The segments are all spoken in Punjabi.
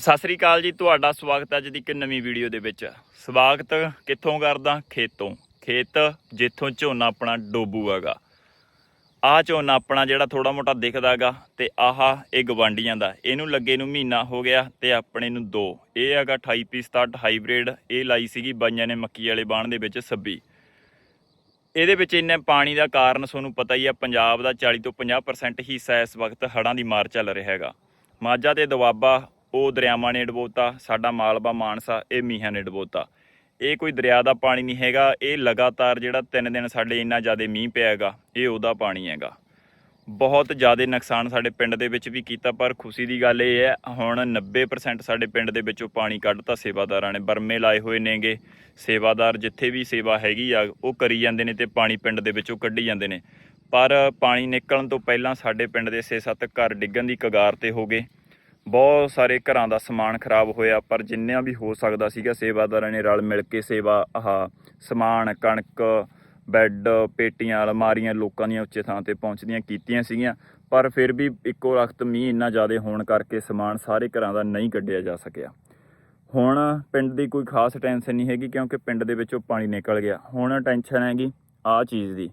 ਸਤਿ ਸ੍ਰੀ ਅਕਾਲ ਜੀ, ਤੁਹਾਡਾ ਸਵਾਗਤ ਹੈ ਅੱਜ ਦੀ ਇੱਕ ਨਵੀਂ ਵੀਡੀਓ ਦੇ ਵਿੱਚ। ਸਵਾਗਤ ਕਿੱਥੋਂ ਕਰਦਾ? ਖੇਤੋਂ। ਖੇਤ ਜਿੱਥੋਂ ਝੋਨਾ ਆਪਣਾ ਡੋਬੂ ਹੈਗਾ। ਆਹ ਝੋਨਾ ਆਪਣਾ ਜਿਹੜਾ ਥੋੜਾ ਮੋਟਾ ਦਿਖਦਾਗਾ ਤੇ ਆਹ ਇਹ ਗਵਾਂਡੀਆਂ ਦਾ। ਇਹਨੂੰ ਲੱਗੇ ਨੂੰ ਮਹੀਨਾ ਹੋ ਗਿਆ ਤੇ ਆਪਣੇ ਨੂੰ ਦੋ। ਇਹ ਹੈਗਾ 28 ਪੀਸ 67 ਹਾਈਬ੍ਰਿਡ। ਇਹ ਲਾਈ ਸੀਗੀ ਬਾਈਆਂ ਨੇ ਮੱਕੀ ਵਾਲੇ ਬਾਣ ਦੇ ਵਿੱਚ 26 ਇਹਦੇ ਵਿੱਚ ਇੰਨੇ ਪਾਣੀ ਦਾ ਕਾਰਨ ਤੁਹਾਨੂੰ ਪਤਾ ਹੀ ਆ, ਪੰਜਾਬ ਦਾ 40 ਤੋਂ 50% ਹਿੱਸਾ ਇਸ ਵਕਤ ਹੜ੍ਹਾਂ ਦੀ ਮਾਰ ਚੱਲ ਰਿਹਾ ਹੈਗਾ। ਮਾਝਾ ਤੇ ਦੁਆਬਾ ਉਹ ਦਰਿਆਵਾਂ ਨੇ ਡਬੋਤਾ ਸਾਡਾ ਮਾਲਵਾ, ਮਾਨਸਾ, ਇਹ ਮੀਂਹਾਂ ਨੇ ਡਬੋਤਾ ਇਹ ਕੋਈ ਦਰਿਆ ਦਾ ਪਾਣੀ ਨਹੀਂ ਹੈਗਾ, ਇਹ ਲਗਾਤਾਰ ਜਿਹੜਾ ਤਿੰਨ ਦਿਨ ਸਾਡੇ ਇੰਨਾ ਜ਼ਿਆਦਾ ਮੀਂਹ ਪਿਆ ਹੈਗਾ ਇਹ ਉਹਦਾ ਪਾਣੀ ਹੈਗਾ। ਬਹੁਤ ਜ਼ਿਆਦਾ ਨੁਕਸਾਨ ਸਾਡੇ ਪਿੰਡ ਦੇ ਵਿੱਚ ਵੀ ਕੀਤਾ, ਪਰ ਖੁਸ਼ੀ ਦੀ ਗੱਲ ਇਹ ਹੈ, ਹੁਣ 90% ਸਾਡੇ ਪਿੰਡ ਦੇ ਵਿੱਚੋਂ ਪਾਣੀ ਕੱਢਤਾ ਸੇਵਾਦਾਰਾਂ ਨੇ। ਬਰਮੇ ਲਾਏ ਹੋਏ ਨੇਗੇ, ਸੇਵਾਦਾਰ ਜਿੱਥੇ ਵੀ ਸੇਵਾ ਹੈਗੀ ਆ, ਉਹ ਕਰੀ ਜਾਂਦੇ ਨੇ ਤੇ ਪਾਣੀ ਪਿੰਡ ਦੇ ਵਿੱਚੋਂ ਕੱਢੀ ਜਾਂਦੇ ਨੇ। ਪਰ ਪਾਣੀ ਨਿਕਲਣ ਤੋਂ ਪਹਿਲਾਂ ਸਾਡੇ ਪਿੰਡ ਦੇ 6-7 ਘਰ ਡਿੱਗਣ ਦੀ ਕਗਾਰ ਤੇ ਹੋ ਗਏ। ਬਹੁਤ ਸਾਰੇ ਘਰਾਂ ਦਾ ਸਮਾਨ ਖਰਾਬ ਹੋਇਆ, ਪਰ ਜਿੰਨਾ ਵੀ ਹੋ ਸਕਦਾ ਸੀਗਾ ਸੇਵਾਦਾਰਾਂ ਨੇ ਰਲ ਮਿਲ ਕੇ ਸੇਵਾ, ਆਹ ਸਮਾਨ, ਕਣਕ, ਬੈੱਡ, ਪੇਟੀਆਂ, ਅਲਮਾਰੀਆਂ ਲੋਕਾਂ ਦੀਆਂ ਉੱਚੇ ਥਾਂ ਤੇ ਪਹੁੰਚਦੀਆਂ ਕੀਤੀਆਂ ਸੀਗੀਆਂ, ਪਰ ਫਿਰ ਵੀ ਇੱਕੋ ਵਕਤ ਮੀਂਹ ਇੰਨਾ ਜ਼ਿਆਦਾ ਹੋਣ ਕਰਕੇ ਸਮਾਨ ਸਾਰੇ ਘਰਾਂ ਦਾ ਨਹੀਂ ਕੱਢਿਆ ਜਾ ਸਕਿਆ। ਹੁਣ ਪਿੰਡ ਦੀ ਕੋਈ ਖਾਸ ਟੈਨਸ਼ਨ ਨਹੀਂ ਹੈਗੀ, ਕਿਉਂਕਿ ਪਿੰਡ ਦੇ ਵਿੱਚੋਂ ਪਾਣੀ ਨਿਕਲ ਗਿਆ। ਹੁਣ ਟੈਨਸ਼ਨ ਹੈਗੀ ਆਹ ਚੀਜ਼ ਦੀ।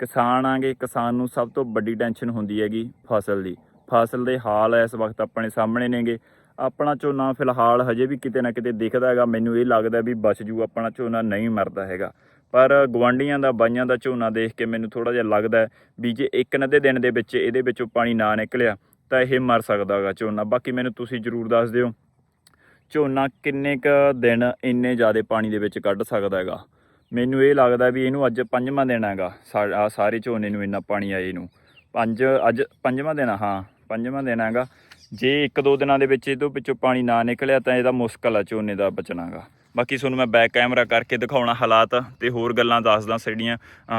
ਕਿਸਾਨ ਆਂਗੇ, ਕਿਸਾਨ ਨੂੰ ਸਭ ਤੋਂ ਵੱਡੀ ਟੈਨਸ਼ਨ ਹੁੰਦੀ ਹੈਗੀ ਫਸਲ ਦੀ। ਫਸਲ ਦੇ ਹਾਲ ਇਸ ਵਕਤ ਆਪਣੇ ਸਾਹਮਣੇ ਨੇਗੇ। ਆਪਣਾ ਝੋਨਾ ਫਿਲਹਾਲ ਹਜੇ ਵੀ ਕਿਤੇ ਨਾ ਕਿਤੇ ਦਿਖਦਾ ਹੈਗਾ। ਮੈਨੂੰ ਇਹ ਲੱਗਦਾ ਵੀ ਬਚ ਜੂ, ਆਪਣਾ ਝੋਨਾ ਨਹੀਂ ਮਰਦਾ ਹੈਗਾ। ਪਰ ਗਵਾਂਡੀਆਂ ਦਾ, ਬਾਈਆਂ ਦਾ ਝੋਨਾ ਦੇਖ ਕੇ ਮੈਨੂੰ ਥੋੜਾ ਜਿਹਾ ਲੱਗਦਾ ਵੀ ਜੇ ਇੱਕ ਨਦੇ ਦਿਨ ਦੇ ਵਿੱਚ ਇਹਦੇ ਵਿੱਚੋਂ ਪਾਣੀ ਨਾ ਨਿਕਲਿਆ, ਤਾਂ ਇਹ ਮਰ ਸਕਦਾ ਹੈਗਾ ਝੋਨਾ। ਬਾਕੀ ਮੈਨੂੰ ਤੁਸੀਂ ਜਰੂਰ ਦੱਸ ਦਿਓ, ਝੋਨਾ ਕਿੰਨੇ ਕ ਦਿਨ ਇੰਨੇ ਜ਼ਿਆਦਾ ਪਾਣੀ ਦੇ ਵਿੱਚ ਕੱਢ ਸਕਦਾ ਹੈਗਾ। ਮੈਨੂੰ ਇਹ ਲੱਗਦਾ ਵੀ ਇਹਨੂੰ ਅੱਜ ਪੰਜਵਾਂ ਦਿਨ ਹੈਗਾ ਆ ਸਾਰੇ ਝੋਨੇ ਨੂੰ ਇੰਨਾ ਪਾਣੀ ਆਏ ਇਹਨੂੰ ਪੰਜ, ਅੱਜ ਪੰਜਵਾਂ ਦਿਨ ਹਾਂ। ਪੰਜਵਾਂ ਦਿਨ ਹੈਗਾ। ਜੇ ਇੱਕ ਦੋ ਦਿਨਾਂ ਦੇ ਵਿੱਚ ਇਹਦੇ ਵਿੱਚੋਂ ਪਾਣੀ ਨਾ ਨਿਕਲਿਆ ਤਾਂ ਇਹਦਾ ਮੁਸ਼ਕਲ ਆ ਝੋਨੇ ਦਾ ਬਚਣਾਗਾ ਬਾਕੀ ਤੁਹਾਨੂੰ ਮੈਂ ਬੈਕ ਕੈਮਰਾ ਕਰਕੇ ਦਿਖਾਉਣਾ ਹਾਲਾਤ ਤੇ ਹੋਰ ਗੱਲਾਂ ਦੱਸਦਾ ਜਿਹੜੀਆਂ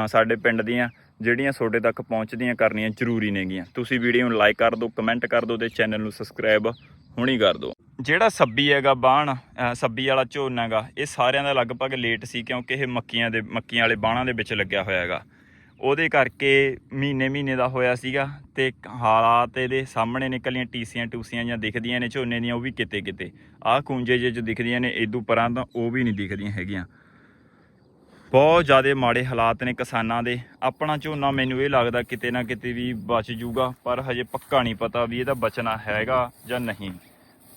ਸਾਡੇ ਪਿੰਡ ਦੀਆਂ, ਜਿਹੜੀਆਂ ਤੁਹਾਡੇ ਤੱਕ ਪਹੁੰਚਦੀਆਂ ਕਰਨੀਆਂ ਜ਼ਰੂਰੀ ਨੇਗੀਆਂ। ਤੁਸੀਂ ਵੀਡੀਓ ਨੂੰ ਲਾਈਕ ਕਰ ਦਿਓ ਕਮੈਂਟ ਕਰ ਦਿਓ ਤੇ ਚੈਨਲ ਨੂੰ ਸਬਸਕ੍ਰਾਈਬ ਹੁਣੀ ਕਰ ਦਿਓ। ਜਿਹੜਾ ਸੱਬੀ ਹੈਗਾ ਬਾਣ ਸੱਬੀ ਵਾਲਾ ਝੋਨਾ ਹੈਗਾ ਇਹ ਸਾਰਿਆਂ ਦਾ ਲਗਭਗ ਲੇਟ ਸੀ ਕਿਉਂਕਿ ਇਹ ਮੱਕੀਆਂ ਦੇ, ਮੱਕੀਆਂ ਵਾਲੇ ਬਾਣਾਂ ਦੇ ਵਿੱਚ ਲੱਗਿਆ ਹੋਇਆ ਹੈਗਾ ਉਹਦੇ ਕਰਕੇ ਮਹੀਨੇ ਮਹੀਨੇ ਦਾ ਹੋਇਆ ਸੀਗਾ ਤੇ ਹਾਲਾਤ ਇਹਦੇ ਸਾਹਮਣੇ ਨਿਕਲੀਆਂ ਟੀਸੀਆਂ ਟੂਸੀਆਂ ਜਾਂ ਦਿਖਦੀਆਂ ਨੇ, ਝੋਨੇ ਦੀਆਂ, ਉਹ ਵੀ ਕਿਤੇ ਕਿਤੇ। ਆਹ ਕੁੰਜੇ ਜੇ ਜੋ ਦਿਖਦੀਆਂ ਨੇ ਇਦੋਂ ਪਰਾਂ ਤਾਂ ਉਹ ਵੀ ਨਹੀਂ ਦਿਖਦੀਆਂ ਹੈਗੀਆਂ। ਬਹੁਤ ਜ਼ਿਆਦਾ ਮਾੜੇ ਹਾਲਾਤ ਨੇ ਕਿਸਾਨਾਂ ਦੇ। ਆਪਣਾ ਝੋਨਾ ਮੈਨੂੰ ਇਹ ਲੱਗਦਾ ਕਿਤੇ ਨਾ ਕਿਤੇ ਵੀ ਬਚ ਜੂਗਾ, ਪਰ ਹਜੇ ਪੱਕਾ ਨਹੀਂ ਪਤਾ ਵੀ ਇਹਦਾ ਬਚਣਾ ਹੈਗਾ ਜਾਂ ਨਹੀਂ।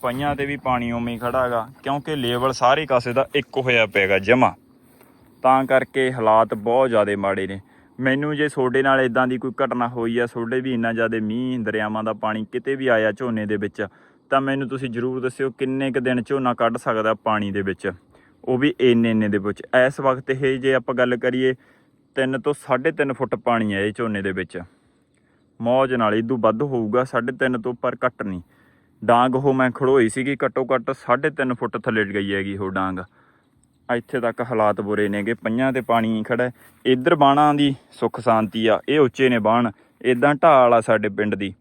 ਪਈਆਂ ਤੇ ਵੀ ਪਾਣੀ ਉਵੇਂ ਹੀ ਖੜਾ ਕਿਉਂਕਿ ਲੈਵਲ ਸਾਰੇ ਕਾਸੇ ਦਾ ਇੱਕ ਹੋਇਆ ਪਿਆਗਾ ਜਮਾ ਤਾਂ ਕਰਕੇ ਹਾਲਾਤ ਬਹੁਤ ਜ਼ਿਆਦਾ ਮਾੜੇ ਨੇ। ਮੈਨੂੰ ਜੇ ਤੁਹਾਡੇ ਨਾਲ ਇਦਾਂ ਦੀ ਕੋਈ ਘਟਨਾ ਹੋਈ ਆ ਤੁਹਾਡੇ ਵੀ ਇੰਨਾ ਜ਼ਿਆਦਾ ਮੀਂਹ, ਦਰਿਆਵਾਂ ਦਾ ਪਾਣੀ ਕਿਤੇ ਵੀ ਆਇਆ ਝੋਨੇ ਦੇ ਵਿੱਚ, ਤਾਂ ਮੈਨੂੰ ਤੁਸੀਂ ਜਰੂਰ ਦੱਸਿਓ ਕਿੰਨੇ ਕ ਦਿਨ ਝੋਨਾ ਕੱਢ ਸਕਦਾ ਪਾਣੀ ਦੇ ਵਿੱਚ। ਉਹ ਵੀ ਇੰਨੇ ਇੰਨੇ ਦੇ ਵਿੱਚ ਇਸ ਵਕਤ ਇਹ ਜੇ ਆਪਾਂ ਗੱਲ ਕਰੀਏ 3 ਤੋਂ 3.5 ਫੁੱਟ ਪਾਣੀ ਹੈ ਇਹ ਝੋਨੇ ਦੇ ਵਿੱਚ। ਮੌਜ ਨਾਲ ਇਦੋਂ ਵੱਧ ਹੋਊਗਾ 3.5 ਤੋਂ, ਪਰ ਘੱਟ ਨਹੀਂ। ਡਾਂਗ ਉਹ ਮੈਂ ਖੜੋਈ ਸੀਗੀ, ਘੱਟੋ ਘੱਟ 3.5 ਫੁੱਟ ਥੱਲੇ ਗਈ ਹੈਗੀ ਉਹ ਡਾਂਗ। ਇੱਥੇ ਤੱਕ ਹਾਲਾਤ ਬੁਰੇ ਨੇਗੇ। ਪਈਆਂ ਤੇ ਪਾਣੀ ਖੜਾ ਹੈ। ਇੱਧਰ ਬਾਣਾ ਦੀ ਸੁੱਖ ਸ਼ਾਂਤੀ ਆ। ਇਹ ਉੱਚੇ ਨੇ ਬਾਣ। ਇਦਾਂ ਢਾਲ ਆ ਸਾਡੇ ਪਿੰਡ ਦੀ।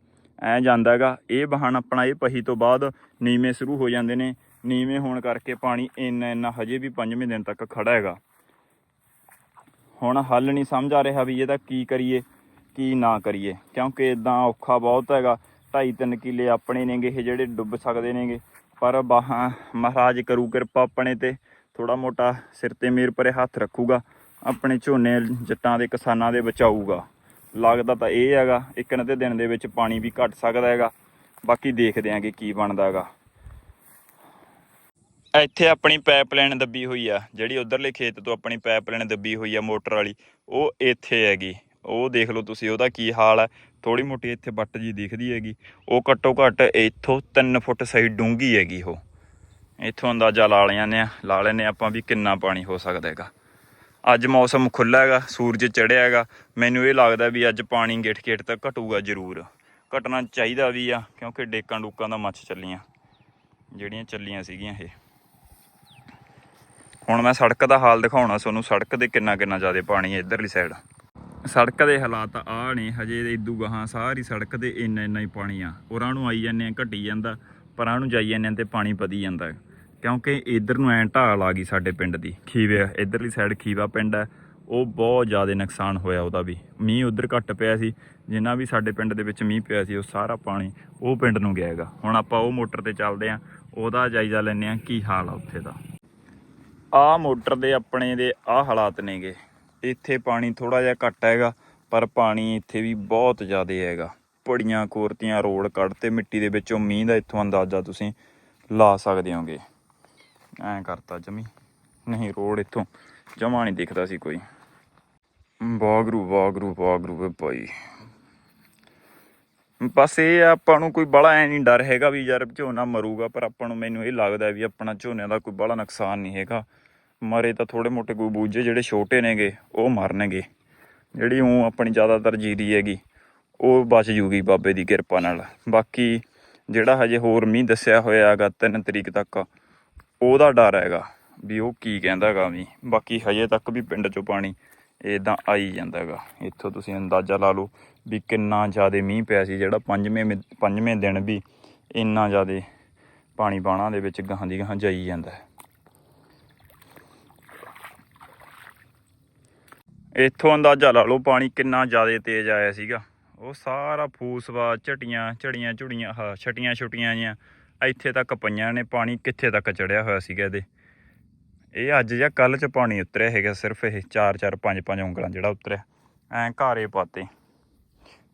ਐ ਜਾਂਦਾਗਾ ਇਹ ਬਹਾਨ ਆਪਣਾ ਇਹ ਪਹੀ ਤੋਂ ਬਾਅਦ ਨੀਵੇਂ ਸ਼ੁਰੂ ਹੋ ਜਾਂਦੇ ਨੇ। ਨੀਵੇਂ ਹੋਣ ਕਰਕੇ ਪਾਣੀ ਇੰਨਾ ਇੰਨਾ ਹਜੇ ਵੀ ਪੰਜਵੇਂ ਦਿਨ ਤੱਕ ਖੜਾ ਹੈਗਾ। ਹੁਣ ਹੱਲ ਨਹੀਂ ਸਮਝ ਆ ਰਿਹਾ ਵੀ ਇਹਦਾ ਕੀ ਕਰੀਏ, ਕੀ ਨਾ ਕਰੀਏ। ਕਿਉਂਕਿ ਇਦਾਂ ਔਖਾ ਬਹੁਤ ਹੈਗਾ। ਢਾਈ ਤਿੰਨ ਕਿੱਲੇ ਆਪਣੇ ਨੇਗੇ, ਇਹ ਜਿਹੜੇ ਡੁੱਬ ਸਕਦੇ ਨੇਗੇ। ਪਰ ਬਾਹਾਂ ਮਹਾਰਾਜ ਕਰੂ ਕਿਰਪਾ ਆਪਣੇ ਤੇ। ਥੋੜਾ ਮੋਟਾ ਸਿਰ ਤੇ ਮੇਰ ਪਰੇ ਹੱਥ ਰੱਖੂਗਾ, ਆਪਣੇ ਝੋਨੇ ਜੱਟਾਂ ਦੇ ਕਿਸਾਨਾਂ ਦੇ ਬਚਾਊਗਾ। ਲੱਗਦਾ ਤਾਂ ਇਹ ਹੈਗਾ, ਇੱਕ ਨਾ ਤੇ ਦਿਨ ਦੇ ਵਿੱਚ ਪਾਣੀ ਵੀ ਘਟ ਸਕਦਾ ਹੈਗਾ। ਬਾਕੀ ਦੇਖਦੇ ਆਂਗੇ ਕੀ ਬਣਦਾ ਹੈਗਾ। ਇੱਥੇ ਆਪਣੀ ਪਾਈਪਲਾਈਨ ਦੱਬੀ ਹੋਈ ਆ, ਜਿਹੜੀ ਉਧਰਲੇ ਖੇਤ ਤੋਂ ਆਪਣੀ ਪਾਈਪਲਾਈਨ ਦੱਬੀ ਹੋਈ ਆ ਮੋਟਰ ਵਾਲੀ, ਉਹ ਇੱਥੇ ਹੈਗੀ। ਉਹ ਦੇਖ ਲਓ ਤੁਸੀਂ, ਉਹਦਾ ਕੀ ਹਾਲ ਹੈ ਥੋੜੀ ਮੋਟੀ ਇੱਥੇ ਬੱਟ ਜੀ ਦਿਖਦੀ ਹੈਗੀ। ਉਹ ਘੱਟੋ ਘੱਟ ਇੱਥੋਂ 3 ਫੁੱਟ ਸਾਈਡ ਡੂੰਗੀ ਹੈਗੀ ਉਹ। ਇੱਥੋਂ ਅੰਦਾਜ਼ਾ ਲਾ ਲਿਆਨੇ ਆ ਲਾ ਲੈਨੇ ਆਪਾਂ ਵੀ ਕਿੰਨਾ ਪਾਣੀ ਹੋ ਸਕਦਾ ਹੈਗਾ। ਅੱਜ ਮੌਸਮ ਖੁੱਲਾ ਹੈਗਾ, ਸੂਰਜ ਚੜਿਆ ਹੈਗਾ, ਮੈਨੂੰ ਇਹ ਲੱਗਦਾ ਵੀ ਅੱਜ ਪਾਣੀ ਗਿੱਠ ਗਿੱਠ ਤੱਕ ਘਟੂਗਾ ਜ਼ਰੂਰ। ਘਟਣਾ ਚਾਹੀਦਾ ਵੀ ਆ, ਕਿਉਂਕਿ ਡੇਕਾਂ ਡੂਕਾਂ ਦਾ ਮੱਛ ਚੱਲੀਆਂ, ਜਿਹੜੀਆਂ ਚੱਲੀਆਂ ਸੀਗੀਆਂ ਇਹ। ਹੁਣ ਮੈਂ ਸੜਕ ਦਾ ਹਾਲ ਦਿਖਾਉਣਾ, ਤੁਹਾਨੂੰ ਸੜਕ ਦੇ ਕਿੰਨਾ ਕਿੰਨਾ ਜ਼ਿਆਦਾ ਪਾਣੀ ਹੈ ਇਧਰਲੀ ਸਾਈਡ ਸੜਕ ਦੇ ਹਾਲਾਤ ਆ ਨੇ, ਹਜੇ ਇਦੂ ਗਾਹਾਂ ਸਾਰੀ ਸੜਕ ਤੇ ਇੰਨਾ ਇੰਨਾ ਹੀ ਪਾਣੀ ਆ। ਉਰਾਂ ਨੂੰ ਆਈ ਜਾਂਦੇ ਆ ਘਟੀ ਜਾਂਦਾ। ਪਰਾਂ ਨੂੰ ਜਾਈ ਜਾਂਦੇ ਆ ਤੇ ਪਾਣੀ ਵਧੀ ਜਾਂਦਾ। ਕਿਉਂਕਿ ਇਧਰ ਨੂੰ ਐਂ ਢਾਲ ਆ ਗਈ ਸਾਡੇ ਪਿੰਡ ਦੀ, ਖੀਵੇ ਇਧਰਲੀ ਸਾਈਡ ਖੀਵਾ ਪਿੰਡ ਹੈ ਉਹ ਬਹੁਤ ਜ਼ਿਆਦਾ ਨੁਕਸਾਨ ਹੋਇਆ ਉਹਦਾ ਵੀ। ਮੀਂਹ ਉਧਰ ਘੱਟ ਪਿਆ ਸੀ, ਜਿੰਨਾ ਵੀ ਸਾਡੇ ਪਿੰਡ ਦੇ ਵਿੱਚ ਮੀਂਹ ਪਿਆ ਸੀ, ਉਹ ਸਾਰਾ ਪਾਣੀ ਉਹ ਪਿੰਡ ਨੂੰ ਗਿਆ ਹੈਗਾ। ਹੁਣ ਆਪਾਂ ਉਹ ਮੋਟਰ ਤੇ ਚੱਲਦੇ ਆਂ ਉਹਦਾ ਜਾਇਜ਼ਾ ਲੈਂਦੇ ਆਂ ਕੀ ਹਾਲ ਆ ਉੱਥੇ ਦਾ। ਆ ਮੋਟਰ ਦੇ ਆਪਣੇ ਦੇ ਆ ਹਾਲਾਤ ਨੇਗੇ। ਇੱਥੇ ਪਾਣੀ ਥੋੜਾ ਜਿਹਾ ਘੱਟ ਹੈਗਾ, ਪਰ ਪਾਣੀ ਇੱਥੇ ਵੀ ਬਹੁਤ ਜ਼ਿਆਦਾ ਹੈਗਾ। ਪੜੀਆਂ ਕੋਰਤੀਆਂ ਰੋਡ ਕੱਢ ਤੇ ਮਿੱਟੀ ਦੇ ਵਿੱਚੋਂ ਮੀਂਹ ਦਾ ਇੱਥੋਂ ਅੰਦਾਜ਼ਾ ਤੁਸੀਂ ਲਾ ਸਕਦੇ ਹੋਗੇ। ਐਂ ਕਰਤਾ ਜਮੀ। ਨਹੀਂ ਰੋਡ ਇੱਥੋਂ ਜਮਾ ਨਹੀਂ ਦਿਖਦਾ ਸੀ ਕੋਈ। ਵਾਗਰੂ ਵਾਗਰੂ ਵਾਗਰੂ ਵੇ ਭਾਈ। ਬਸ ਇਹ ਆ, ਆਪਾਂ ਨੂੰ ਕੋਈ ਬੜਾ ਐ ਨਹੀਂ ਡਰ ਹੈਗਾ ਵੀ ਯਾਰ ਝੋਨਾ ਮਰੂਗਾ ਪਰ ਆਪਾਂ ਨੂੰ ਮੈਨੂੰ ਇਹ ਲੱਗਦਾ ਵੀ ਆਪਣਾ ਝੋਨੇ ਦਾ ਕੋਈ ਬੜਾ ਨੁਕਸਾਨ ਨਹੀਂ ਹੈਗਾ। ਮਰੇ ਤਾਂ ਥੋੜੇ ਮੋਟੇ ਕੋਈ ਬੂਝੇ ਜਿਹੜੇ ਛੋਟੇ ਨੇਗੇ ਉਹ ਮਰਨਗੇ। ਜਿਹੜੀ ਉਹ ਆਪਣੀ ਜ਼ਿਆਦਾਤਰ ਜੀਰੀ ਹੈਗੀ ਉਹ ਬਚ ਜੂਗੀ ਬਾਬੇ ਦੀ ਕਿਰਪਾ ਨਾਲ। ਬਾਕੀ ਜਿਹੜਾ ਹਜੇ ਹੋਰ ਮੀਂਹ ਦੱਸਿਆ ਹੋਇਆ ਹੈਗਾ 3 ਤਰੀਕ ਤੱਕ, ਉਹਦਾ ਡਰ ਹੈਗਾ ਵੀ ਉਹ ਕੀ ਕਹਿੰਦਾ ਹੈਗਾ ਵੀ। ਬਾਕੀ ਹਜੇ ਤੱਕ ਵੀ ਪਿੰਡ ਚੋਂ ਪਾਣੀ ਇਦਾਂ ਆਈ ਜਾਂਦਾ ਹੈਗਾ। ਇੱਥੋਂ ਤੁਸੀਂ ਅੰਦਾਜ਼ਾ ਲਾ ਲਓ ਵੀ ਕਿੰਨਾ ਜ਼ਿਆਦਾ ਮੀਂਹ ਪਿਆ ਸੀ, ਜਿਹੜਾ ਪੰਜਵੇਂ ਮੇ- ਪੰਜਵੇਂ ਦਿਨ ਵੀ ਇੰਨਾ ਜ਼ਿਆਦਾ ਪਾਣੀ ਬਾਣਾ ਦੇ ਵਿੱਚ ਗਾਹਾਂ ਦੀ ਗਾਹਾਂ ਜਾਈ ਜਾਂਦਾ ਹੈ। ਇੱਥੋਂ ਅੰਦਾਜ਼ਾ ਲਾ ਲਓ ਪਾਣੀ ਕਿੰਨਾ ਜ਼ਿਆਦਾ ਤੇਜ਼ ਆਇਆ ਸੀਗਾ। ਉਹ ਸਾਰਾ ਫੂਸਵਾ, ਝਟੀਆਂ, ਝੜੀਆਂ ਝੁੜੀਆਂ, ਆਹ ਛਟੀਆਂ ਛੁਟੀਆਂ ਜੀਆਂ। ਇੱਥੇ ਤੱਕ ਪਈਆਂ ਨੇ, ਪਾਣੀ ਕਿੱਥੇ ਤੱਕ ਚੜਿਆ ਹੋਇਆ ਸੀਗਾ ਇਹਦੇ। ਇਹ ਅੱਜ ਜਾਂ ਕੱਲ ਚ ਪਾਣੀ ਉਤਰਿਆ ਹੈਗਾ, ਸਿਰਫ ਇਹ 4 4 5 5 ਉਂਗਲਾਂ ਜਿਹੜਾ ਉਤਰਿਆ। ਐਂ ਘਾਰੇ ਪਾਤੇ।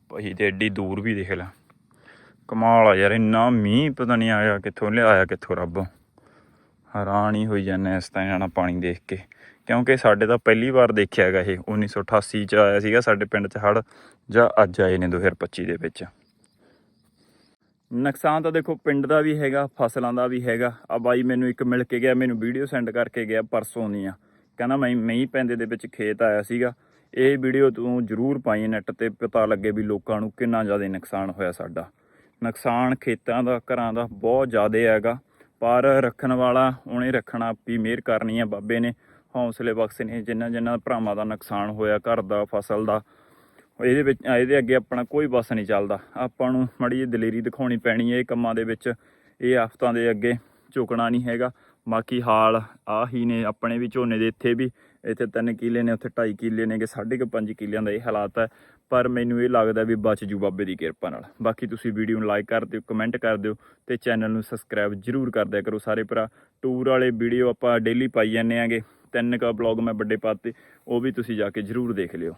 ਭਾਈ ਤੇ ਐਡੀ ਦੂਰ ਵੀ ਦੇਖ ਲੈ। ਕਮਾਲ ਆ ਯਾਰ, ਇੰਨਾ ਮੀਂਹ ਪਤਾ ਨਹੀਂ ਆਇਆ ਕਿੱਥੋਂ ਲਿਆਇਆ, ਕਿੱਥੋਂ ਰੱਬ। ਹੈਰਾਨ ਹੀ ਹੋਈ ਜਾਂਦਾ ਇਸ ਤਰ੍ਹਾਂ ਨਾਲ ਪਾਣੀ ਦੇਖ ਕੇ। ਕਿਉਂਕਿ ਸਾਡੇ ਤਾਂ ਪਹਿਲੀ ਵਾਰ ਦੇਖਿਆ ਹੈਗਾ ਇਹ 1988 ਚ ਆਇਆ ਸੀਗਾ ਸਾਡੇ ਪਿੰਡ ਚ ਹੜ ਜਾਂ ਅੱਜ ਆਏ ਨੇ 2025 ਦੇ ਵਿੱਚ। ਨੁਕਸਾਨ ਤਾਂ ਦੇਖੋ ਪਿੰਡ ਦਾ ਵੀ ਹੈਗਾ, ਫਸਲਾਂ ਦਾ ਵੀ ਹੈਗਾ। ਆ ਬਾਈ ਮੈਨੂੰ ਇੱਕ ਮਿਲ ਕੇ ਗਿਆ, ਮੈਨੂੰ ਵੀਡੀਓ ਸੈਂਡ ਕਰਕੇ ਗਿਆ ਪਰਸੋਂ ਦੀਆਂ ਕਹਿੰਦਾ ਮੈਂ ਮਈ ਪੈਂਦੇ ਦੇ ਵਿੱਚ ਖੇਤ ਆਇਆ ਸੀਗਾ। ਇਹ ਵੀਡੀਓ ਤੂੰ ਜ਼ਰੂਰ ਪਾਈ ਨੈਟ ਤੇ, ਪਤਾ ਲੱਗੇ ਵੀ ਲੋਕਾਂ ਨੂੰ ਕਿੰਨਾ ਜ਼ਿਆਦਾ ਨੁਕਸਾਨ ਹੋਇਆ ਸਾਡਾ। ਨੁਕਸਾਨ ਖੇਤਾਂ ਦਾ, ਘਰਾਂ ਦਾ ਬਹੁਤ ਜ਼ਿਆਦਾ ਹੈਗਾ। ਪਰ ਰੱਖਣ ਵਾਲਾ, ਉਹਨੇ ਰੱਖਣਾ ਵੀ ਮਿਹਰ ਕਰਨੀ ਹੈ ਬਾਬੇ ਨੇ। ਹੌਸਲੇ ਬਖ਼ਸ ਨੇ ਜਿਨ੍ਹਾਂ ਜਿਨ੍ਹਾਂ ਭਰਾਵਾਂ ਦਾ ਨੁਕਸਾਨ ਹੋਇਆ, ਘਰ ਦਾ, ਫਸਲ ਦਾ, ਇਹਦੇ ਵਿੱਚ ਇਹਦੇ ਅੱਗੇ ਆਪਣਾ ਕੋਈ ਬਸ ਨਹੀਂ ਚੱਲਦਾ। ਆਪਾਂ ਨੂੰ ਮੜੀ ਜਿਹੀ ਦਲੇਰੀ ਦਿਖਾਉਣੀ ਪੈਣੀ ਹੈ ਇਹ ਕੰਮਾਂ ਦੇ ਵਿੱਚ। ਇਹ ਆਫਤਾਂ ਦੇ ਅੱਗੇ ਝੁਕਣਾ ਨਹੀਂ ਹੈਗਾ। ਬਾਕੀ ਹਾਲ ਆ ਹੀ ਨੇ, ਆਪਣੇ ਵੀ ਝੋਨੇ ਦੇ ਇੱਥੇ ਵੀ। ਇੱਥੇ 3 ਕਿੱਲੇ ਨੇ, ਉੱਥੇ 2.5 ਕਿੱਲੇ ਨੇ ਕਿ 5.5 ਕਿੱਲਿਆਂ ਦਾ ਇਹ ਹਾਲਾਤ ਹੈ। ਪਰ ਮੈਨੂੰ ਇਹ ਲੱਗਦਾ ਵੀ ਬਚ ਜੂ ਬਾਬੇ ਦੀ ਕਿਰਪਾ ਨਾਲ। ਬਾਕੀ ਤੁਸੀਂ ਵੀਡੀਓ ਨੂੰ ਲਾਈਕ ਕਰ ਦਿਓ, ਕਮੈਂਟ ਕਰ ਦਿਓ ਤੇ ਚੈਨਲ ਨੂੰ ਸਬਸਕ੍ਰਾਈਬ ਜਰੂਰ ਕਰ ਦਿਆ ਕਰੋ ਸਾਰੇ ਭਰਾ। ਟੂਰ ਵਾਲੇ ਵੀਡੀਓ ਆਪਾਂ ਡੇਲੀ ਪਾਈ ਜਾਂਦੇ ਆਂਗੇ। ਤਿੰਨ ਕ ਬਲੌਗ ਮੈਂ ਵੱਡੇ ਪਾਤੇ ਉਹ ਵੀ ਤੁਸੀਂ ਜਾ ਕੇ ਜਰੂਰ ਦੇਖ ਲਿਓ।